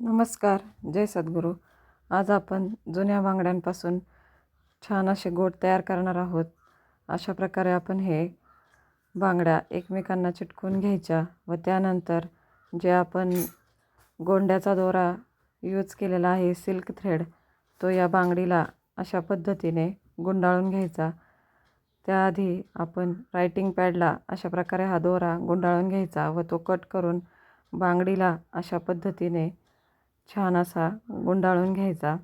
नमस्कार जय सद्गुरू. आज आपण जुन्या बांगड्यांपासून छान असे गोट तयार करणार आहोत. अशा प्रकारे आपण हे बांगड्या एकमेकांना चिटकून घ्यायच्या व त्यानंतर जे आपण गोंड्याचा दोरा यूज केलेला आहे सिल्क थ्रेड तो या बांगडीला अशा पद्धतीने गुंडाळून घ्यायचा. त्याआधी आपण रायटिंग पॅडला अशा प्रकारे हा दोरा गुंडाळून घ्यायचा व तो कट करून बांगडीला अशा पद्धतीने छान असा गुंडाळून घ्यायचा.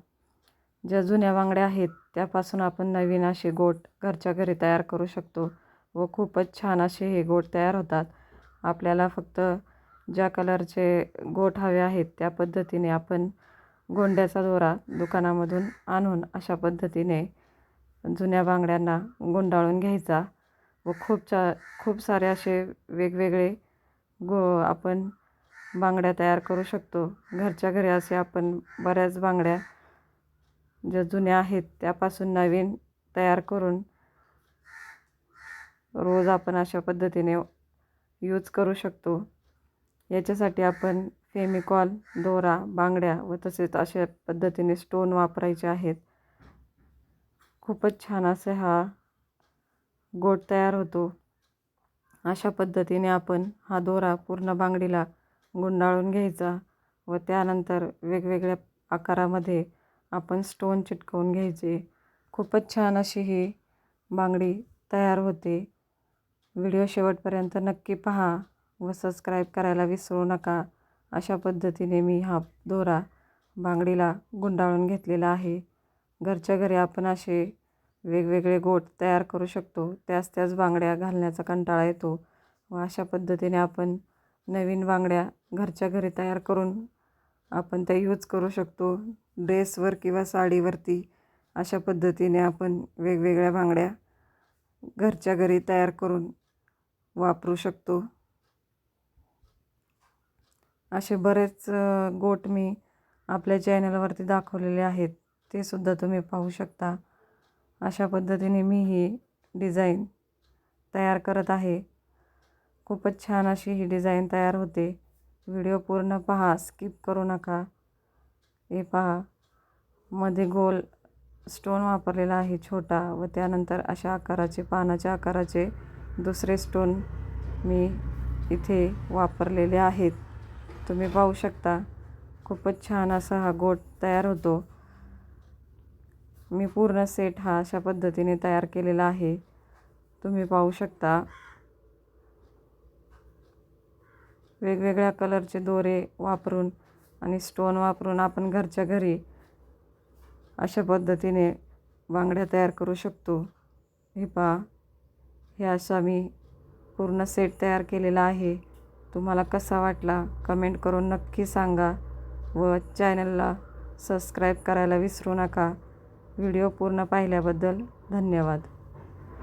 ज्या जुन्या बांगड्या आहेत त्यापासून आपण नवीन असे गोट घरच्या घरी तयार करू शकतो व खूपच छान असे हे गोट तयार होतात. आपल्याला फक्त ज्या कलरचे गोट हवे आहेत त्या पद्धतीने आपण गोंड्याचा दोरा दुकानामधून आणून अशा पद्धतीने जुन्या बांगड्यांना गुंडाळून घ्यायचा व खूप चा खूप सारे असे वेगवेगळे गो आपण बांगड्या तयार करू शकतो. घरच्या घरी असे आपण बऱ्याच बांगड्या ज्या जुन्या आहेत त्यापासून नवीन तयार करून रोज आपण अशा पद्धतीने यूज करू शकतो. याच्यासाठी आपण फेमिकॉल दोरा बांगड्या व तसेच अशा पद्धतीने स्टोन वापरायचे आहेत. खूपच छान असे हा गोट तयार होतो. अशा पद्धतीने आपण हा दोरा पूर्ण बांगडीला गुंडाळून घ्यायचा व त्यानंतर वेगवेगळ्या आकारामध्ये आपण स्टोन चिटकवून घ्यायचे. खूपच छान अशी ही बांगडी तयार होते. व्हिडिओ शेवटपर्यंत नक्की पहा व सबस्क्राईब करायला विसरू नका. अशा पद्धतीने मी हा दोरा बांगडीला गुंडाळून घेतलेला आहे. घरच्या घरी आपण असे वेगवेगळे गोट तयार करू शकतो. त्याच त्याच बांगड्या घालण्याचा कंटाळा येतो व अशा पद्धतीने आपण नवीन बांगड्या घरच्या घरी तयार करून आपण त्या यूज करू शकतो. ड्रेसवर किंवा साडीवरती अशा पद्धतीने आपण वेगवेगळ्या बांगड्या घरच्या घरी तयार करून वापरू शकतो. असे बरेच गोट मी आपल्या चॅनलवरती दाखवलेले आहेत. ते सुद्धा तुम्ही पाहू शकता. अशा पद्धतीने मी ही डिझाईन तयार करत आहे. खूपच छान अशी ही डिझाईन तयार होते. व्हिडिओ पूर्ण पहा स्किप करू नका. हे पहा मध्ये गोल स्टोन वापरलेला आहे छोटा व त्यानंतर अशा आकाराचे पानाच्या आकाराचे दुसरे स्टोन मी इथे वापरलेले आहेत. तुम्ही पाहू शकता खूपच छान असा हा गोट तयार होतो. मी पूर्ण सेट हा अशा पद्धतीने तयार केलेला आहे. तुम्ही पाहू शकता वेगवेगळ्या कलरचे दोरे वापरून आणि स्टोन वापरून आपण घरच्या घरी अशा पद्धतीने बांगड्या तयार करू शकतो. हे पहा हे असा मी पूर्ण सेट तयार केलेला आहे. तुम्हाला कसा वाटला कमेंट करून नक्की सांगा व चॅनलला सबस्क्राईब करायला विसरू नका. व्हिडिओ पूर्ण पाहिल्याबद्दल धन्यवाद.